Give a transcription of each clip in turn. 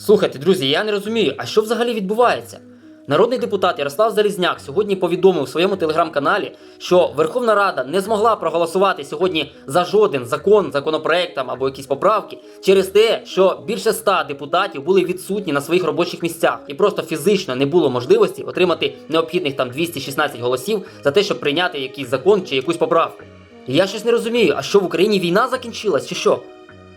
Слухайте, друзі, я не розумію, а що взагалі відбувається? Народний депутат Ярослав Залізняк сьогодні повідомив у своєму телеграм-каналі, що Верховна Рада не змогла проголосувати сьогодні за жоден закон, законопроект там або якісь поправки через те, що більше ста депутатів були відсутні на своїх робочих місцях, і просто фізично не було можливості отримати необхідних там 216 голосів за те, щоб прийняти якийсь закон чи якусь поправку. І я щось не розумію, а що в Україні війна закінчилась, чи що?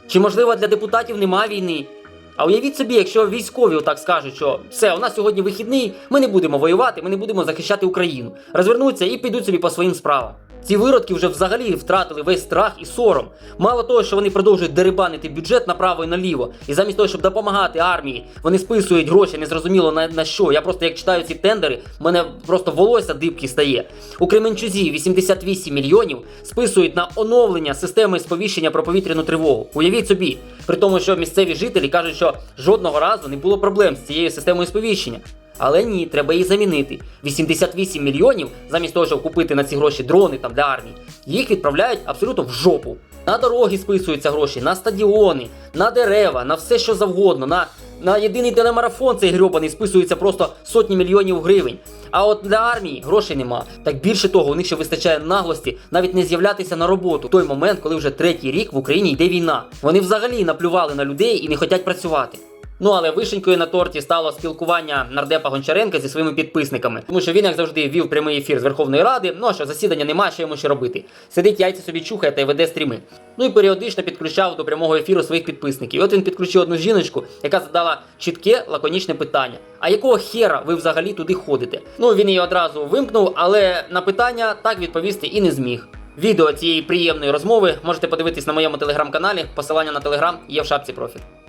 Чи можливо для депутатів нема війни? А уявіть собі, якщо військові отак скажуть, що все, у нас сьогодні вихідний, ми не будемо воювати, ми не будемо захищати Україну. Розвернуться і підуть собі по своїм справам. Ці виродки вже взагалі втратили весь страх і сором. Мало того, що вони продовжують дерибанити бюджет направо і наліво, і замість того, щоб допомагати армії, вони списують гроші незрозуміло на, на що. Я просто як читаю ці тендери, мене просто волосся дибки стає. У Кременчузі 88 мільйонів списують на оновлення системи сповіщення про повітряну тривогу. Уявіть собі, при тому, що місцеві жителі кажуть, що жодного разу не було проблем з цією системою сповіщення. Але ні, треба її замінити. 88 мільйонів, замість того, щоб купити на ці гроші дрони там для армії, їх відправляють абсолютно в жопу. На дороги списуються гроші, на стадіони, на дерева, на все що завгодно, на, на єдиний телемарафон цей грьобаний списується просто сотні мільйонів гривень. А от для армії грошей нема. Так більше того, у них ще вистачає наглості навіть не з'являтися на роботу в той момент, коли вже третій рік в Україні йде війна. Вони взагалі наплювали на людей і не хочуть працювати. Ну але вишенькою на торті стало спілкування нардепа Гончаренка зі своїми підписниками, тому що він, як завжди, вів прямий ефір з Верховної Ради. Ну а що засідання немає, що йому ще робити. Сидить яйця собі чухає та й веде стріми. Ну і періодично підключав до прямого ефіру своїх підписників. І от він підключив одну жіночку, яка задала чітке лаконічне питання: а якого хера ви взагалі туди ходите? Ну він її одразу вимкнув, але на питання так відповісти і не зміг. Відео цієї приємної розмови можете подивитись на моєму телеграм-каналі. Посилання на телеграм є в шапці профіль.